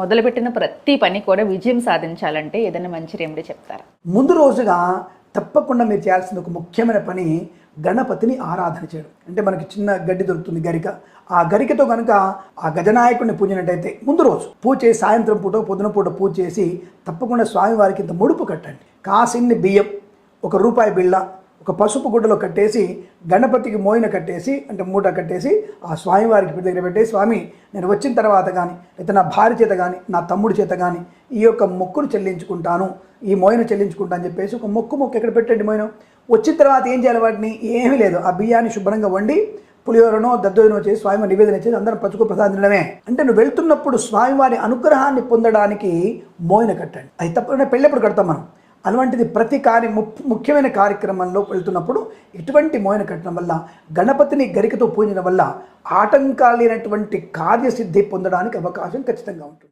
మొదలుపెట్టిన ప్రతి పని కూడా విజయం సాధించాలంటే ఏదైనా మంచి రెమెడీ చెప్తారా? ముందు రోజుగా తప్పకుండా మీరు చేయాల్సిన ఒక ముఖ్యమైన పని గణపతిని ఆరాధన చేయడం. అంటే మనకి చిన్న గడ్డి దొరుకుతుంది గరిక. ఆ గరికతో కనుక ఆ గజనాయకుడిని పూజినట్టయితే ముందు రోజు పూజ చేసి సాయంత్రం పూట పొద్దున పూట పూజ చేసి తప్పకుండా స్వామివారికి ఇంత ముడుపు కట్టండి. కాసిన్ని బియ్యం ఒక రూపాయి బిళ్ళ ఒక పసుపు గుడ్డలో కట్టేసి గణపతికి మోయిన కట్టేసి అంటే మూట కట్టేసి ఆ స్వామివారికి ఇంటి దగ్గర పెట్టే స్వామి నేను వచ్చిన తర్వాత కానీ లేదా నా భార్య చేత కానీ నా తమ్ముడి చేత కానీ ఈ యొక్క మొక్కును చెల్లించుకుంటాను. ఈ మోయిన చెల్లించుకుంటా అని చెప్పేసి ఒక మొక్కు మొక్కు ఎక్కడ పెట్టండి మోయిన? వచ్చిన తర్వాత ఏం చేయాలి వాటిని? ఏమీ లేదు. ఆ బియ్యాన్ని శుభ్రంగా వండి పులిహోరనో దద్దోనో చేసి స్వామి నివేదన చేసి అందరం పచ్చుకు ప్రసాదించడమే అంటే నువ్వు వెళ్తున్నప్పుడు స్వామివారి అనుగ్రహాన్ని పొందడానికి మోయిన కట్టండి. అది తప్పకుండా పెళ్ళప్పుడు కడతాం మనం. అలాంటిది ప్రతి కార్య ము- ముఖ్యమైన కార్యక్రమంలో వెళ్తున్నప్పుడు ఇటువంటి మోయన కట్టడం వల్ల గణపతిని గరికతో పూజడం వల్ల ఆటంకాలు లేనటువంటి కార్యసిద్ధి పొందడానికి అవకాశం ఖచ్చితంగా ఉంటుంది.